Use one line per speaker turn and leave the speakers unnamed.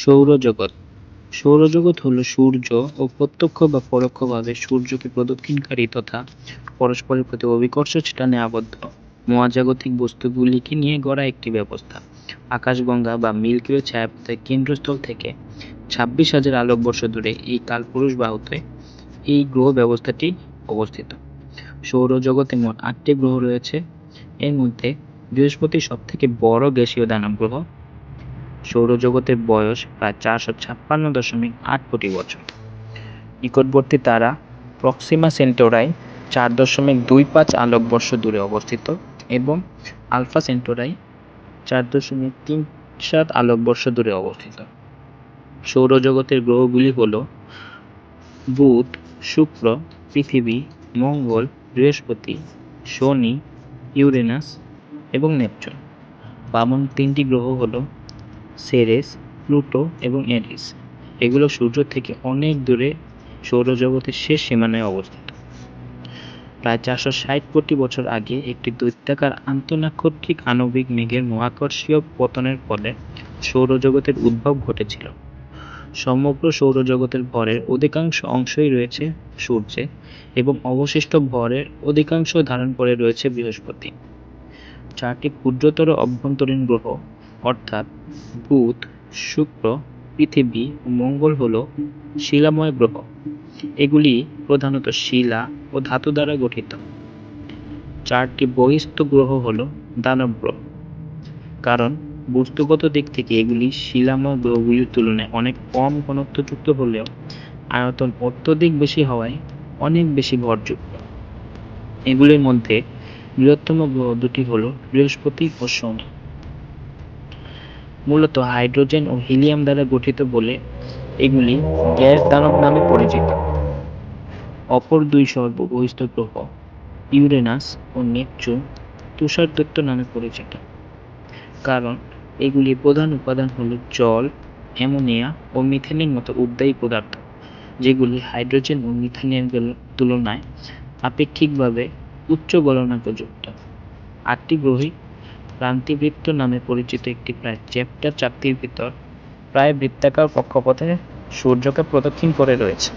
সৌরজগৎ। সৌরজগৎ হলো সূর্য ও প্রত্যক্ষ বা পরোক্ষভাবে সূর্যকে প্রদক্ষিণকারী তথা পরস্পরের প্রতি অভিকর্ষ টানে আবদ্ধ। মহাজাগতিক বস্তুগুলিকে নিয়ে গড়া একটি ব্যবস্থা। আকাশগঙ্গা বা মিল্কি ওয়ে ছায়াপথের কেন্দ্রস্থল থেকে ছাব্বিশ হাজার আলোকবর্ষ দূরে এই কালপুরুষ বাহুতে এই গ্রহ ব্যবস্থাটি অবস্থিত। সৌরজগতে মোট আটটি গ্রহ রয়েছে। এর মধ্যে বৃহস্পতি সবথেকে বড় গ্যাসীয় দানব গ্রহ সৌরজগতের বয়স প্রায় চারশো ছাপ্পান্ন দশমিক আট কোটি বছর। নিকটবর্তী তারা প্রক্সিমা সেন্টোরাই চার দশমিক দুই পাঁচ আলোকবর্ষ দূরে অবস্থিত এবং আলফা সেন্টোরাই চার দশমিক তিন সাত আলোকবর্ষ দূরে অবস্থিত। সৌরজগতের গ্রহগুলি হল বুধ, শুক্র, পৃথিবী, মঙ্গল, বৃহস্পতি, শনি, ইউরেনাস এবং নেপচুন। বামন তিনটি গ্রহ হল সেরেস প্লুটো এবং এরিস এগুলো সূর্য থেকে অনেক দূরে সৌরজগতের শেষ সীমানায় অবস্থিত। প্রায় চারশো ষাট কোটি বছর আগে একটি দৈত্যাকার আন্তঃনাক্ষত্রিক আণবিক মেঘের মহাকর্ষীয় পতনের ফলে সৌরজগতের উদ্ভব ঘটেছিল। সমগ্র সৌরজগতের ভরের অধিকাংশ অংশই রয়েছে সূর্যে এবং অবশিষ্ট ভরের অধিকাংশ ধারণ করে রয়েছে বৃহস্পতি। চারটি ক্ষুদ্রতর অভ্যন্তরীণ গ্রহ অর্থাৎ বুধ, শুক্র, পৃথিবী ও মঙ্গল হল শিলাময় গ্রহ। এগুলি প্রধানত শিলা ও ধাতু দ্বারা গঠিত। চারটি বহিস্থ গ্রহ হল দানব গ্রহ। কারণ বস্তুগত দিক থেকে এগুলি শিলাময় গ্রহগুলির তুলনায় অনেক কম ঘনত্বযুক্ত হলেও আয়তন অত্যধিক বেশি হওয়ায় অনেক বেশি ভরযুক্ত এগুলির মধ্যে বৃহত্তম গ্রহ দুটি হল বৃহস্পতি ও শনি। মূলত হাইড্রোজেন ও হিলিয়াম দ্বারা গঠিত বলে এগুলি গ্যাস দানব নামে পরিচিত। অপর দুই সর্ববহিষ্ঠ গ্রহ, ইউরেনাস ও নেপচুন তুষার দৈত্য নামে পরিচিত। কারণ এগুলির প্রধান উপাদান হল জল, অ্যামোনিয়া ও মিথেনের মতো উদ্বায়ী পদার্থ, যেগুলি হাইড্রোজেন ও মিথেনের তুলনায় আপেক্ষিকভাবে উচ্চ গলনাঙ্কযুক্ত। আটটি গ্রহই ক্রান্তিবৃত্ত নামে পরিচিত একটি প্রায় চ্যাপ্টার চাকতির ভিতর প্রায় বৃত্তাকার কক্ষপথে সূর্যকে প্রদক্ষিণ করে রয়েছে।